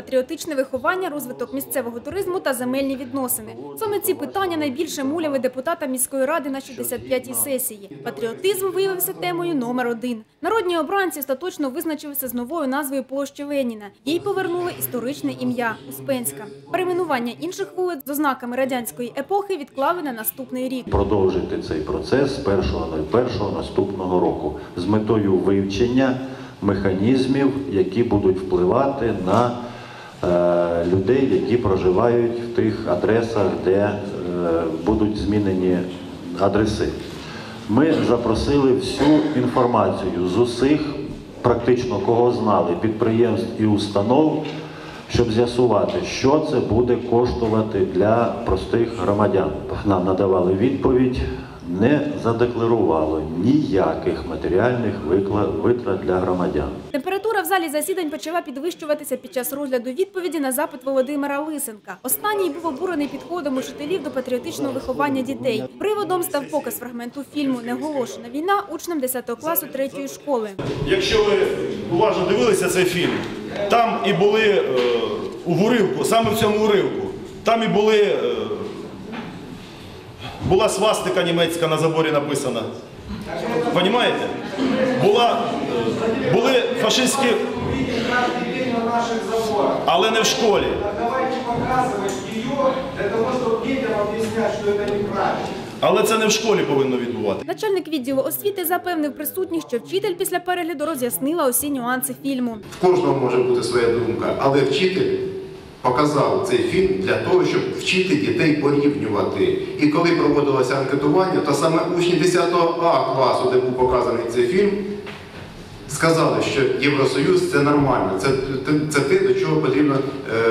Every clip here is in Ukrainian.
патріотичне виховання, розвиток місцевого туризму та земельні відносини. Саме ці питання найбільше муляли депутата міської ради на 65-й сесії. Патріотизм виявився темою номер один. Народні обранці остаточно визначилися з новою назвою площі Леніна. Їй повернули історичне ім'я Успенська. Перейменування інших вулиць з ознаками радянської епохи відклали на наступний рік. продовжити цей процес з 1.01 наступного року з метою вивчення механізмів, які будуть впливати на людей, які проживають в тих адресах, де е, будуть змінені адреси. Ми запросили всю інформацію з усіх, практично кого знали, підприємств і установ, щоб з'ясувати, що це буде коштувати для простих громадян. Нам надавали відповідь, не задекларувало ніяких матеріальних витрат для громадян. Температура в залі засідань почала підвищуватися під час розгляду відповіді на запит Володимира Лисенка. Останній був обурений підходом учителів до патріотичного виховання дітей. Приводом став показ фрагменту фільму Неголошена війна учнем 10 класу 3 школи. Якщо ви уважно дивилися цей фільм, там і були е, у уривку, саме в цьому уривку, там і були, е, була свастика німецька на заборі написана. Понімаєте? Була, е, були фашистські, каждый день на наших заборах. але не в школі. Давайте показывать ее для того, чтобы детям объяснять, что это неправильно. Але це не в школі повинно відбуватися. Начальник відділу освіти запевнив присутніх, що вчитель після перегляду роз'яснила усі нюанси фільму. В кожного може бути своя думка, але вчитель показав цей фільм для того, щоб вчити дітей порівнювати. І коли проводилося анкетування, то саме учні 10 А класу, де був показаний цей фільм, сказали, що Євросоюз це нормально, це, це, те, до чого потрібно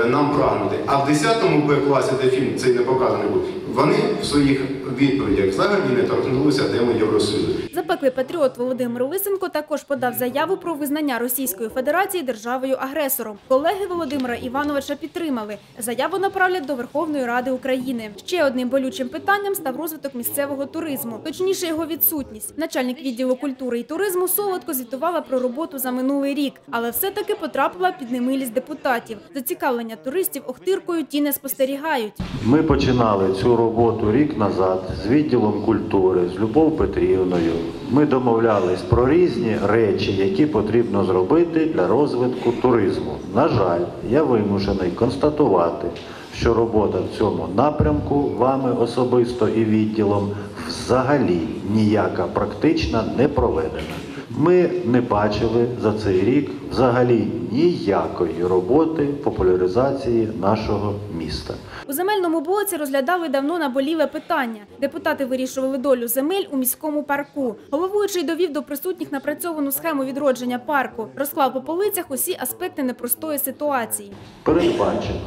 е, нам прагнути. А в 10 Б класі, де фільм цей не показаний був, вони в своїх відповідях взагалі не торкнулися теми Євросоюзу. Запеклий патріот Володимир Лисенко також подав заяву про визнання Російської Федерації державою-агресором. Колеги Володимира Івановича підтримали. Заяву направлять до Верховної Ради України. Ще одним болючим питанням став розвиток місцевого туризму, точніше його відсутність. Начальник відділу культури і туризму солодко звітувала про роботу за минулий рік, але все-таки потрапила під немилість депутатів. Зацікавлення туристів Охтиркою ті не спостерігають. Ми починали цю роботу рік назад з відділом культури, з Любов Петрівною. Ми домовлялись про різні речі, які потрібно зробити для розвитку туризму. На жаль, я вимушений констатувати, що робота в цьому напрямку вами особисто і відділом взагалі ніяка практична не проведена. Ми не бачили за цей рік взагалі ніякої роботи популяризації нашого міста. У земельному блоці розглядали давно наболіле питання. Депутати вирішували долю земель у міському парку. Головуючий довів до присутніх напрацьовану схему відродження парку, розклав по полицях усі аспекти непростої ситуації. передбачено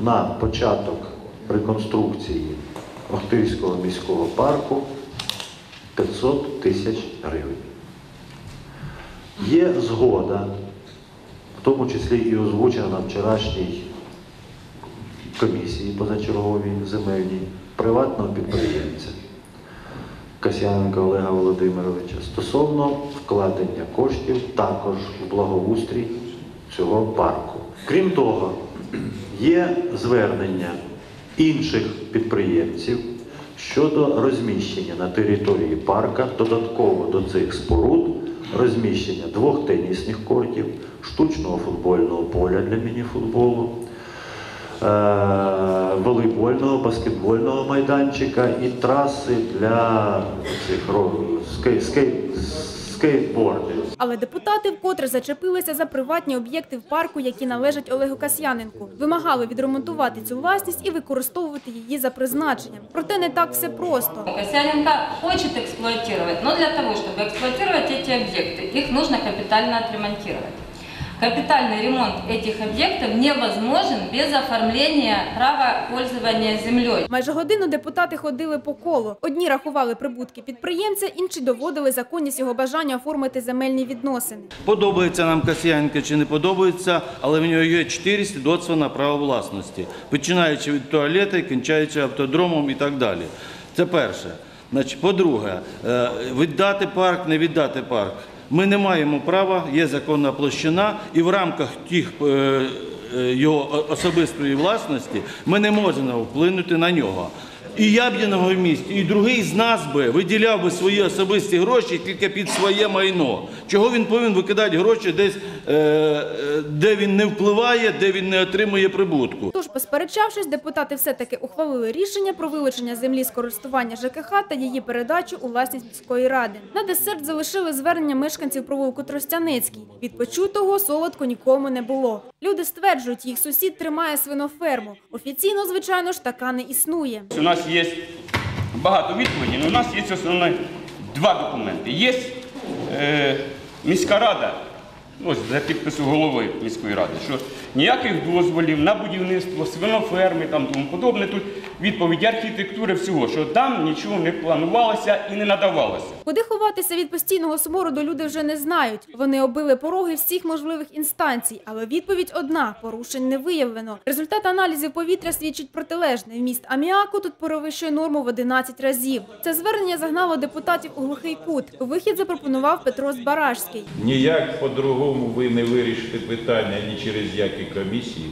на початок реконструкції Охтирського міського парку 500 тисяч гривень. Є згода, в тому числі і озвучена на вчорашній комісії позачерговій земельній приватного підприємця Касяненка Олега Володимировича стосовно вкладення коштів також в благоустрій цього парку. Крім того, є звернення інших підприємців щодо розміщення на території парка додатково до цих споруд розміщення двох тенісних кортів, штучного футбольного поля для мініфутболу, е, волейбольного, баскетбольного майданчика і траси для скейтбордів. Але депутати вкотре зачепилися за приватні об'єкти в парку, які належать Олегу Касьяненку. Вимагали відремонтувати цю власність і використовувати її за призначенням. Проте не так все просто. Косяненко хочет эксплуатировать, но для того, чтобы эксплуатировать эти объекты, их нужно капитально отремонтировать. Капитальный ремонт этих объектов невозможен без оформления права пользования землей. Майже годину депутати ходили по колу. Одні рахували прибутки підприємця, інші доводили законність його бажання оформити земельні відносини. Подобається нам Касьяненко чи не подобається, але в нього є чотири свідоцтва на право власності, починаючи від туалета і кінчаючи автодромом і так далі. Це перше. Значить, по-друге, е, віддати парк, не віддати парк. Ми не маємо права, є законна площина, і в рамках тих е, е, його особистої власності, ми не можемо вплинути на нього. І я б є на його місці, і другий з нас би виділяв би свої особисті гроші тільки під своє майно. Чого він повинен викидати гроші десь, е, е, де він не впливає, де він не отримує прибутку. Тож, посперечавшись, депутати все-таки ухвалили рішення про вилучення землі з користування ЖКХ та її передачу у власність міської ради. На десерт залишили звернення мешканців провулку Тростяницький. Від почутого солодко нікому не було. Люди стверджують, їх сусід тримає свиноферму. Офіційно, звичайно ж, така не існує. У нас є багато відповідей, але у нас є основні два документи. Є е, міська рада, ось за підпису голови міської ради, що ніяких дозволів на будівництво, свиноферми там тому подобне. Тут відповіді архітектури всього, що там нічого не планувалося і не надавалося. Куди ховатися від постійного смороду люди вже не знають. Вони оббили пороги всіх можливих інстанцій, але відповідь одна – порушень не виявлено. Результат аналізів повітря свідчить протилежне. Вміст аміаку тут перевищує норму в 11 разів. Це звернення загнало депутатів у глухий кут. Вихід запропонував Петро Збаражський. Ніяк по-другому ви не вирішите питання ні через які комісії,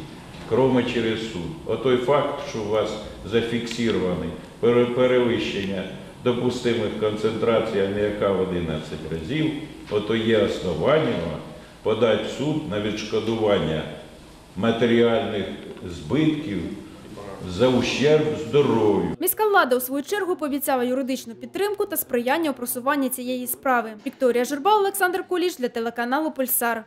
кроме через суд. Отой факт, що у вас зафіксований пере- перевищення допустимих концентрацій аміака в 11 разів, ото є основанням подати в суд на відшкодування матеріальних збитків за ущерб здоров'ю. Міська влада у свою чергу пообіцяла юридичну підтримку та сприяння у цієї справи. Вікторія Журба, Олександр Куліш для телеканалу Пульсар.